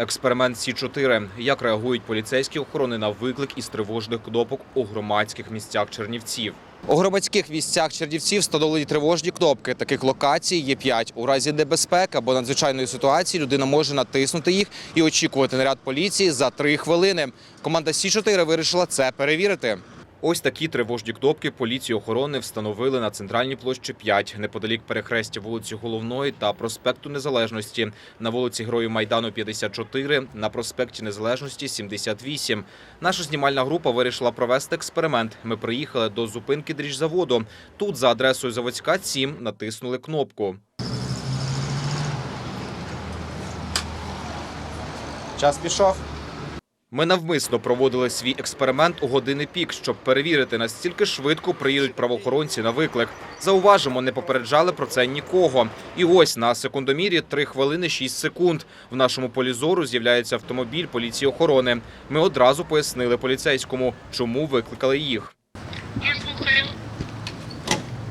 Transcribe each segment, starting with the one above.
Експеримент Сі 4 Як реагують поліцейські охорони на виклик із тривожних кнопок у громадських місцях Чернівців? У громадських місцях Чернівців встановлені тривожні кнопки. Таких локацій є 5. У разі небезпеки або надзвичайної ситуації людина може натиснути їх і очікувати наряд поліції за 3 хвилини. Команда Сі 4 вирішила це перевірити. Ось такі тривожні кнопки поліції охорони встановили на центральній площі 5, неподалік перехрестя вулиці Головної та проспекту Незалежності, на вулиці Героїв Майдану 54, на проспекті Незалежності 78. Наша знімальна група вирішила провести експеримент. Ми приїхали до зупинки дріжзаводу. Тут за адресою Заводська 7 натиснули кнопку. Час пішов. Ми навмисно проводили свій експеримент у години пік, щоб перевірити, настільки швидко приїдуть правоохоронці на виклик. Зауважимо, не попереджали про це нікого. І ось на секундомірі 3 хвилини 6 секунд. В нашому полі зору з'являється автомобіль поліції охорони. Ми одразу пояснили поліцейському, чому викликали їх.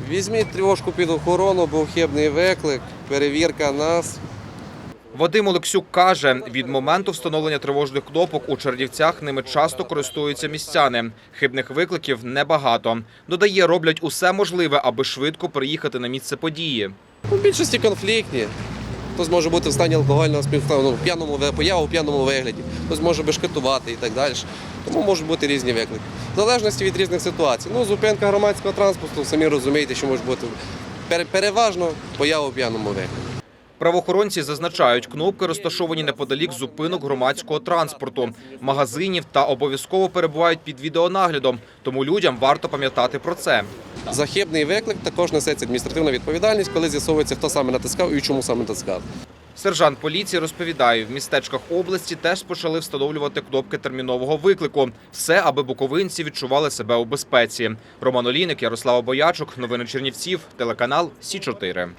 Візьміть тривожку під охорону, був хибний виклик, перевірка нас. Вадим Олексюк каже, від моменту встановлення тривожних кнопок у Чернівцях ними часто користуються містяни. Хибних викликів небагато. Додає, роблять усе можливе, аби швидко приїхати на місце події. У більшості конфліктні. Хтось може бути в стані алкогольного співставу, ну, в п'яному появу п'яному вигляді, хтось може бешкетувати і так далі. Тому можуть бути різні виклики. В залежності від різних ситуацій. Ну, зупинка громадського транспорту, самі розумієте, що може бути пере- переважно поява в п'яному вигляді. Правоохоронці зазначають, кнопки розташовані неподалік зупинок громадського транспорту, магазинів та обов'язково перебувають під відеонаглядом. Тому людям варто пам'ятати про це. За хибний виклик також несеться адміністративна відповідальність, коли з'ясовується, хто саме натискав і чому саме натискав. Сержант поліції розповідає, в містечках області теж почали встановлювати кнопки термінового виклику. Все, аби буковинці відчували себе у безпеці. Роман Олійник, Ярослава Боячук, новини Чернівців, телеканал Сі 4